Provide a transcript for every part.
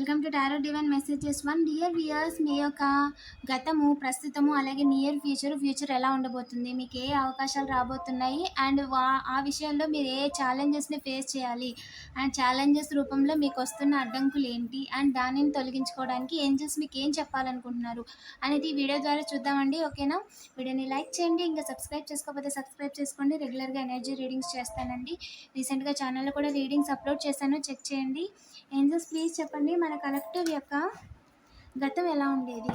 Welcome to tarot divine messages. One dear viewers మీ యొక్క గతము ప్రస్తుతము అలాగే నియర్ ఫ్యూచర్ ఫ్యూచర్ ఎలా ఉండబోతుంది? మీకు ఏ అవకాశాలు రాబోతున్నాయి? అండ్ వా ఆ విషయంలో మీరు ఏ ఛాలెంజెస్ని ఫేస్ చేయాలి? అండ్ ఛాలెంజెస్ రూపంలో మీకు వస్తున్న అడ్డంకులు ఏంటి? అండ్ దానిని తొలగించుకోవడానికి ఏంజల్స్ మీకు ఏం చెప్పాలనుకుంటున్నారు? అనేది ఈ వీడియో ద్వారా చూద్దామండి ఓకేనా? వీడియోని లైక్ చేయండి ఇంకా సబ్స్క్రైబ్ చేసుకోకపోతే సబ్స్క్రైబ్ చేసుకోండి. రెగ్యులర్గా ఎనర్జీ రీడింగ్స్ చేస్తానండి. రీసెంట్గా ఛానల్లో కూడా రీడింగ్స్ అప్లోడ్ చేశాను చెక్ చేయండి. ఏంజల్స్ ప్లీజ్ చెప్పండి మన మన కలెక్టివ్ యొక్క గతం ఎలా ఉండేది?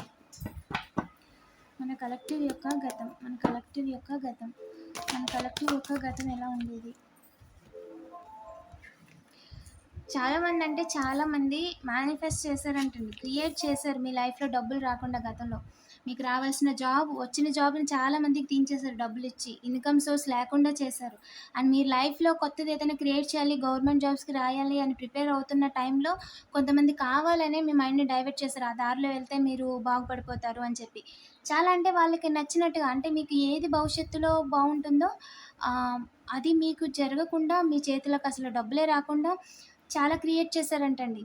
మన కలెక్టివ్ యొక్క గతం మన కలెక్టివ్ యొక్క గతం మన కలెక్టివ్ యొక్క గతం ఎలా ఉండేది? చాలామంది అంటే చాలామంది మేనిఫెస్ట్ చేశారంటండి క్రియేట్ చేశారు మీ లైఫ్లో డబ్బులు రాకుండా గతంలో. మీకు రావాల్సిన జాబ్ వచ్చిన జాబ్ని చాలా మందికి తీయించేశారు డబ్బులు ఇచ్చి ఇన్కమ్ సోర్స్ లేకుండా చేశారు. అండ్ మీరు లైఫ్లో కొత్తది ఏదైనా క్రియేట్ చేయాలి గవర్నమెంట్ జాబ్స్కి రాయాలి అని ప్రిపేర్ అవుతున్న టైంలో కొంతమంది కావాలనే మీ మైండ్ని డైవర్ట్ చేశారు. ఆ దారిలో వెళ్తే మీరు బాగుపడిపోతారు అని చెప్పి. చాలా అంటే వాళ్ళకి నచ్చినట్టుగా అంటే మీకు ఏది భవిష్యత్తులో బాగుంటుందో అది మీకు జరగకుండా మీ చేతులకు అసలు డబ్బులే రాకుండా చాలా క్రియేట్ చేశారంటండి.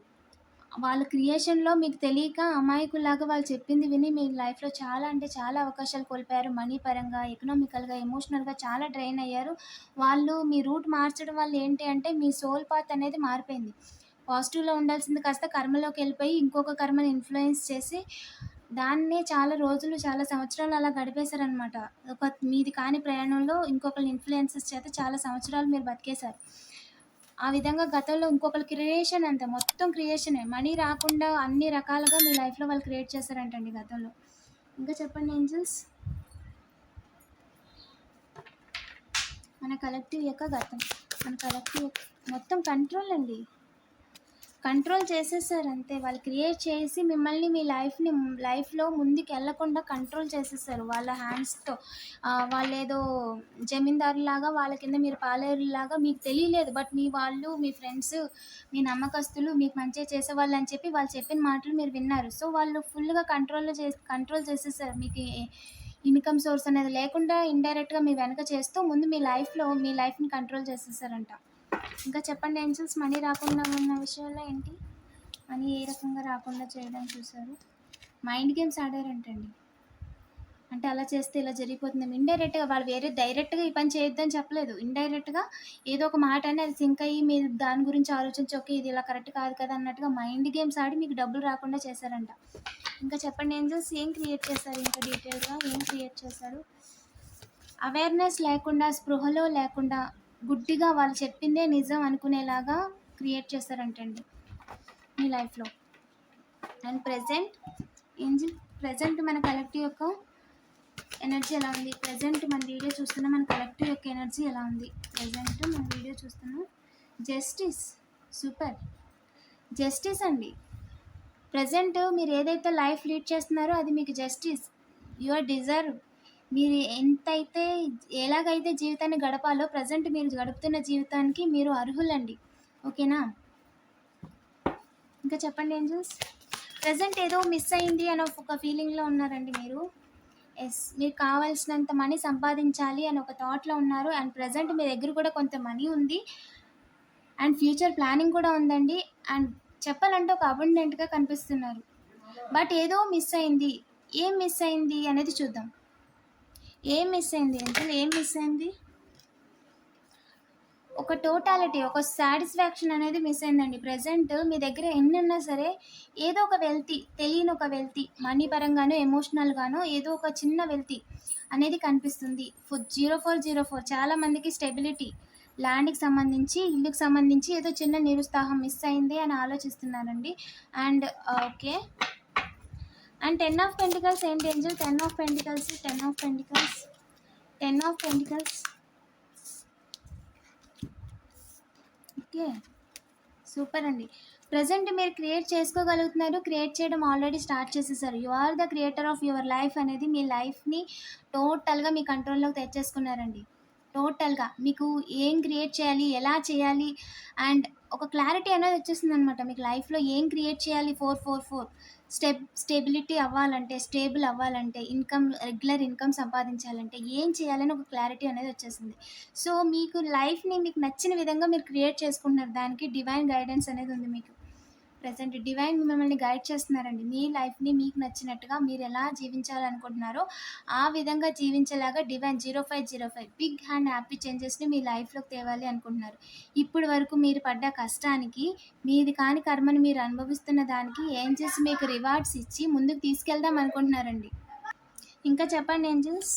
వాళ్ళ క్రియేషన్లో మీకు తెలియక అమాయకులాగా వాళ్ళు చెప్పింది విని మీ లైఫ్లో చాలా అంటే చాలా అవకాశాలు కోల్పోయారు. మనీ పరంగా ఎకనామికల్గా ఎమోషనల్గా చాలా డ్రైన్ అయ్యారు. వాళ్ళు మీ రూట్ మార్చడం వల్ల ఏంటి అంటే మీ సోల్ పాత్ అనేది మారిపోయింది. పాజిటివ్లో ఉండాల్సింది కాస్త కర్మలోకి వెళ్ళిపోయి ఇంకొక కర్మని ఇన్ఫ్లుయెన్స్ చేసి దాన్నే చాలా రోజులు చాలా సంవత్సరాలు అలా గడిపేశారనమాట ఒక మీది కాని ప్రయాణంలో ఇంకొకరి ఇన్ఫ్లుయెన్సెస్ చేత చాలా సంవత్సరాలు మీరు బతికేశారు. ఆ విధంగా గతంలో ఇంకొకరి క్రియేషన్ అంత. మొత్తం క్రియేషనే మనీ రాకుండా అన్ని రకాలుగా మీ లైఫ్లో వాళ్ళు క్రియేట్ చేశారంటండి గతంలో. ఇంకా చెప్పండి ఏంజల్స్ మన కలెక్టివ్ యొక్క గతం. మన కలెక్టివ్ మొత్తం కంట్రోల్ అండి. కంట్రోల్ చేసేసారు అంతే. వాళ్ళు క్రియేట్ చేసి మిమ్మల్ని మీ లైఫ్ని లైఫ్లో ముందుకు వెళ్ళకుండా కంట్రోల్ చేసేసారు వాళ్ళ హ్యాండ్స్తో. వాళ్ళు ఏదో జమీందారులాగా వాళ్ళ కింద మీరు పాలేరులాగా మీకు తెలియలేదు. బట్ మీ వాళ్ళు మీ ఫ్రెండ్స్ మీ నమ్మకస్తులు మీకు మంచిగా చేసేవాళ్ళు అని చెప్పి వాళ్ళు చెప్పిన మాటలు మీరు విన్నారు. సో వాళ్ళు ఫుల్గా కంట్రోల్ చేసి కంట్రోల్ చేసేసారు. మీకు ఇన్కమ్ సోర్స్ అనేది లేకుండా ఇండైరెక్ట్గా మీ వెనక చేస్తూ ముందు మీ లైఫ్లో మీ లైఫ్ని కంట్రోల్ చేసేసారంట. ఇంకా చెప్పండి ఏంజల్స్ మనీ రాకుండా ఉన్న విషయంలో ఏంటి? మనీ ఏ రకంగా రాకుండా చేయడం చూసారు మైండ్ గేమ్స్ ఆడారంటండి. అంటే అలా చేస్తే ఇలా జరిగిపోతుంది. ఇండైరెక్ట్గా వాళ్ళు వేరే డైరెక్ట్గా ఈ పని చేయొద్దని చెప్పలేదు. ఇండైరెక్ట్గా ఏదో ఒక మాట అని అది సింక్ అయ్యి మీరు దాని గురించి ఆలోచించి ఓకే ఇది ఇలా కరెక్ట్ కాదు కదా అన్నట్టుగా మైండ్ గేమ్స్ ఆడి మీకు డబ్బులు రాకుండా చేశారంట. ఇంకా చెప్పండి ఏంజల్స్ ఏం క్రియేట్ చేశారు? ఇంకా డీటెయిల్గా ఏం క్రియేట్ చేశారు? అవేర్నెస్ లేకుండా స్పృహలో లేకుండా గుడ్డిగా వాళ్ళు చెప్పిందే నిజం అనుకునేలాగా క్రియేట్ చేస్తారంటండి మీ లైఫ్లో. అండ్ ప్రజెంట్ ఏంజిల్ ప్రజెంట్ మన కలెక్టివ్ యొక్క ఎనర్జీ ఎలా ఉంది? ప్రజెంట్ మన వీడియో చూస్తున్న మన కలెక్టివ్ యొక్క ఎనర్జీ ఎలా ఉంది? ప్రజెంట్ మన వీడియో చూస్తున్నాం జస్టిస్ సూపర్. జస్టిస్ అండి. ప్రజెంట్ మీరు ఏదైతే లైఫ్ లీడ్ చేస్తున్నారో అది మీకు జస్టిస్. Your deserve. మీరు ఎంతైతే ఎలాగైతే జీవితాన్ని గడపాలో ప్రజెంట్ మీరు గడుపుతున్న జీవితానికి మీరు అర్హులండి. ఓకేనా? ఇంకా చెప్పండి ఏంజల్స్? ప్రజెంట్ ఏదో మిస్ అయింది అని ఒక ఫీలింగ్లో ఉన్నారండి మీరు. ఎస్ మీరు కావాల్సినంత మనీ సంపాదించాలి అని ఒక థాట్లో ఉన్నారు. అండ్ ప్రజెంట్ మీ దగ్గర కూడా కొంత మనీ ఉంది. అండ్ ఫ్యూచర్ ప్లానింగ్ కూడా ఉందండి. అండ్ చెప్పాలంటే ఒక అబండెంట్గా కనిపిస్తున్నారు. బట్ ఏదో మిస్ అయింది. ఏం మిస్ అయింది అనేది చూద్దాం. ఏం మిస్ అయింది అంటే ఏం మిస్ అయింది? ఒక టోటాలిటీ ఒక సాటిస్ఫాక్షన్ అనేది మిస్ అయిందండి. ప్రజెంట్ మీ దగ్గర ఎన్ని ఉన్నా సరే ఏదో ఒక వెల్తీ తెలియని ఒక వెల్తీ మనీ పరంగానో ఎమోషనల్గానో ఏదో ఒక చిన్న వెల్తీ అనేది కనిపిస్తుంది. Food zero four zero four చాలామందికి స్టెబిలిటీ ల్యాండ్కి సంబంధించి ఇల్లుకి సంబంధించి ఏదో చిన్న నిరుత్సాహం మిస్ అయింది అని ఆలోచిస్తున్నారండి. And okay uh, and ten of pentacles ఏంటి angel ten of pentacles ten of pentacles ten of pentacles okay super అండి. ప్రజెంట్ మీరు క్రియేట్ చేసుకోగలుగుతున్నారు. క్రియేట్ చేయడం ఆల్రెడీ స్టార్ట్ చేసేసారు. You are the creator of your life అనేది మీ లైఫ్ని టోటల్గా మీ కంట్రోల్లోకి తెచ్చేసుకున్నారండి. టోటల్గా మీకు ఏం క్రియేట్ చేయాలి ఎలా చేయాలి అండ్ ఒక క్లారిటీ అనేది వచ్చేసింది అనమాట మీకు లైఫ్లో ఏం క్రియేట్ చేయాలి? Four four four stab stability అవ్వాలంటే స్టేబుల్ అవ్వాలంటే ఇన్కమ్ రెగ్యులర్ ఇన్కమ్ సంపాదించాలంటే ఏం చేయాలని ఒక క్లారిటీ అనేది వచ్చేసింది. సో మీకు లైఫ్ని మీకు నచ్చిన విధంగా మీరు క్రియేట్ చేసుకుంటున్నారు దానికి డివైన్ గైడెన్స్ అనేది ఉంది మీకు. ప్రజెంట్ డివైన్ మిమ్మల్ని గైడ్ చేస్తున్నారండి. మీ లైఫ్ని మీకు నచ్చినట్టుగా మీరు ఎలా జీవించాలనుకుంటున్నారో ఆ విధంగా జీవించేలాగా divine zero five zero five big hand happy చేంజెస్ని మీ లైఫ్లోకి తేవాలి అనుకుంటున్నారు. ఇప్పటి వరకు మీరు పడ్డ కష్టానికి మీది కాని కర్మని మీరు అనుభవిస్తున్న దానికి ఏంజెస్ మీకు రివార్డ్స్ ఇచ్చి ముందుకు తీసుకెళ్దాం అనుకుంటున్నారండి. ఇంకా చెప్పండి ఏంజల్స్?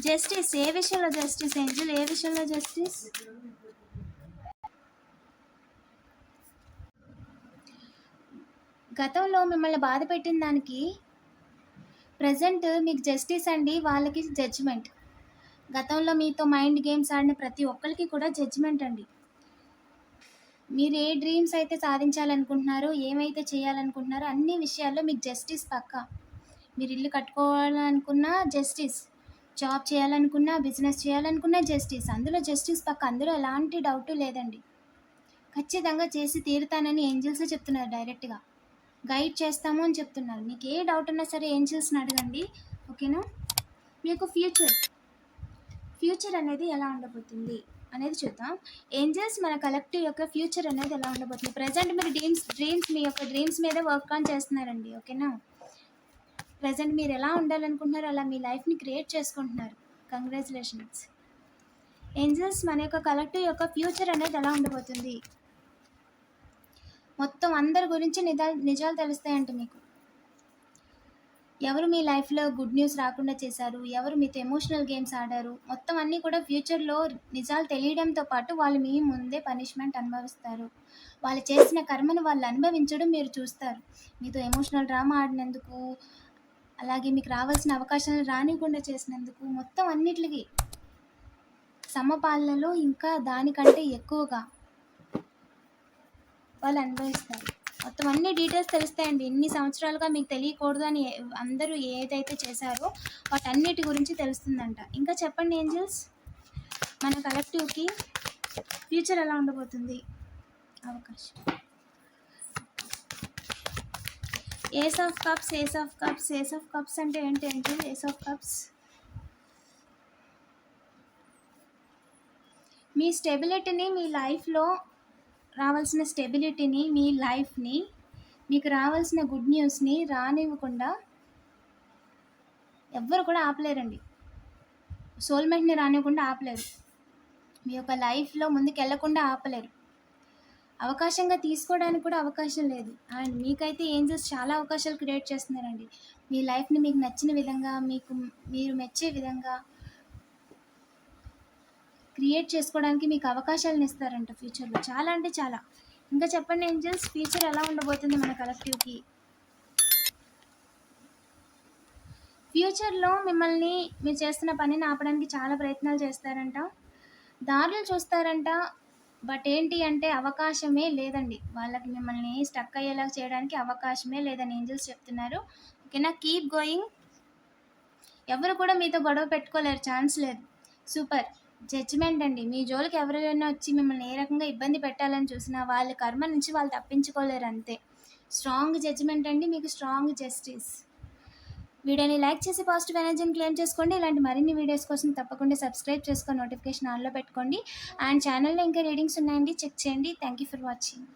జస్టిస్ ఏ విషయంలో జస్టిస్ ఏంజల్? ఏ విషయంలో జస్టిస్? గతంలో మిమ్మల్ని బాధ పెట్టిన దానికి ప్రజెంట్ మీకు జస్టిస్ అండి వాళ్ళకి జడ్జిమెంట్. గతంలో మీతో మైండ్ గేమ్స్ ఆడిన ప్రతి ఒక్కరికి కూడా జడ్జిమెంట్ అండి. మీరు ఏ డ్రీమ్స్ అయితే సాధించాలనుకుంటున్నారో ఏమైతే చేయాలనుకుంటున్నారో అన్ని విషయాల్లో మీకు జస్టిస్ పక్క. మీరు ఇల్లు కట్టుకోవాలనుకున్నా జస్టిస్ జాబ్ చేయాలనుకున్నా బిజినెస్ చేయాలనుకున్నా జస్టిస్. అందులో జస్టిస్ పక్క. అందులో ఎలాంటి డౌట్ లేదండి. ఖచ్చితంగా చేసి తీరుతానని ఏంజల్సే చెప్తున్నారు డైరెక్ట్గా. గైడ్ చేస్తాము అని చెప్తున్నారు. మీకు ఏ డౌట్ ఉన్నా సరే ఏంజల్స్ని అడగండి. ఓకేనా? మీకు ఫ్యూచర్ ఫ్యూచర్ అనేది ఎలా ఉండబోతుంది అనేది చూద్దాం. ఏంజల్స్ మన కలెక్టివ్ యొక్క ఫ్యూచర్ అనేది ఎలా ఉండబోతుంది? ప్రజెంట్ మీరు డ్రీమ్స్ డ్రీమ్స్ మీ యొక్క డ్రీమ్స్ మీద వర్క్ ఆన్ చేస్తున్నారండి. ఓకేనా? ప్రజెంట్ మీరు ఎలా ఉండాలనుకుంటున్నారో అలా మీ లైఫ్ని క్రియేట్ చేసుకుంటున్నారు. కంగ్రాచులేషన్స్. ఏంజల్స్ మన యొక్క కలెక్టివ్ యొక్క ఫ్యూచర్ అనేది ఎలా ఉండబోతుంది? మొత్తం అందరి గురించి నిజాలు నిజాలు తెలుస్తాయంట మీకు. ఎవరు మీ లైఫ్లో గుడ్ న్యూస్ రాకుండా చేశారు? ఎవరు మీతో ఎమోషనల్ గేమ్స్ ఆడారు? మొత్తం అన్నీ కూడా ఫ్యూచర్లో నిజాలు తెలియడంతో పాటు వాళ్ళు మీ ముందే పనిష్మెంట్ అనుభవిస్తారు. వాళ్ళు చేసిన కర్మను వాళ్ళు అనుభవించడం మీరు చూస్తారు. మీతో ఎమోషనల్ డ్రామా ఆడినందుకు అలాగే మీకు రావాల్సిన అవకాశాలను రానివ్వకుండా చేసినందుకు మొత్తం అన్నిటికి సమపాలనలో ఇంకా దానికంటే ఎక్కువగా వాళ్ళు అనుభవిస్తారు. మొత్తం అన్ని డీటెయిల్స్ తెలుస్తాయండి. ఎన్ని సంవత్సరాలుగా మీకు తెలియకూడదు అని అందరూ ఏదైతే చేశారో వాటన్నిటి గురించి తెలుస్తుందంట. ఇంకా చెప్పండి ఏంజల్స్? మన కలెక్టివ్కి ఫ్యూచర్ ఎలా ఉండబోతుంది? అవకాశం. Ace of cups ace of cups ace of cups అంటే ఏంటి ఏంటి? ఏస్ ఆఫ్ కప్స్ మీ స్టెబిలిటీని మీ లైఫ్లో రావాల్సిన స్టెబిలిటీని మీ లైఫ్ని మీకు రావాల్సిన గుడ్ న్యూస్ని రానివ్వకుండా ఎవ్వరు కూడా ఆపలేరండి. సోల్మెంట్ని రానివ్వకుండా ఆపలేరు. మీ యొక్క లైఫ్లో ముందుకు వెళ్ళకుండా ఆపలేరు. అవకాశంగా తీసుకోవడానికి కూడా అవకాశం లేదు. అండ్ మీకైతే ఏంజల్స్ చాలా అవకాశాలు క్రియేట్ చేస్తున్నారండి. మీ లైఫ్ని మీకు నచ్చిన విధంగా మీకు మీరు మెచ్చే విధంగా క్రియేట్ చేసుకోవడానికి మీకు అవకాశాలను ఇస్తారంట ఫ్యూచర్లో. చాలా అంటే చాలా. ఇంకా చెప్పండి ఏంజల్స్ ఫ్యూచర్ ఎలా ఉండబోతుంది మన కలెక్టివ్కి? ఫ్యూచర్లో మిమ్మల్ని మీరు చేస్తున్న పనిని ఆపడానికి చాలా ప్రయత్నాలు చేస్తారంట. దారులు చూస్తారంట బట్ ఏంటి అంటే అవకాశమే లేదండి. వాళ్ళకి మిమ్మల్ని స్టక్ అయ్యేలా చేయడానికి అవకాశమే లేదని ఏంజల్స్ చెప్తున్నారు. ఓకేనా? Keep going. ఎవరు కూడా మీతో గొడవ పెట్టుకోలేరు. ఛాన్స్ లేదు. సూపర్. జడ్జిమెంట్ అండి. మీ జోలికి ఎవరైనా వచ్చి మిమ్మల్ని ఏ రకంగా ఇబ్బంది పెట్టాలని చూసినా వాళ్ళ కర్మ నుంచి వాళ్ళు తప్పించుకోలేరు అంతే. స్ట్రాంగ్ జడ్జిమెంట్ అండి. మీకు స్ట్రాంగ్ జస్టిస్ వీడియోని లైక్ చేసి పాజిటివ్ ఎనర్జీని క్లెయిమ్ చేసుకోండి. ఇలాంటి మరిన్ని వీడియోస్ కోసం తప్పకుండా సబ్స్క్రైబ్ చేసుకొని నోటిఫికేషన్ ఆన్లో పెట్టుకోండి. అండ్ ఛానల్లో ఇంకా రీడింగ్స్ ఉన్నాయండి. చెక్ చేయండి. Thank you for watching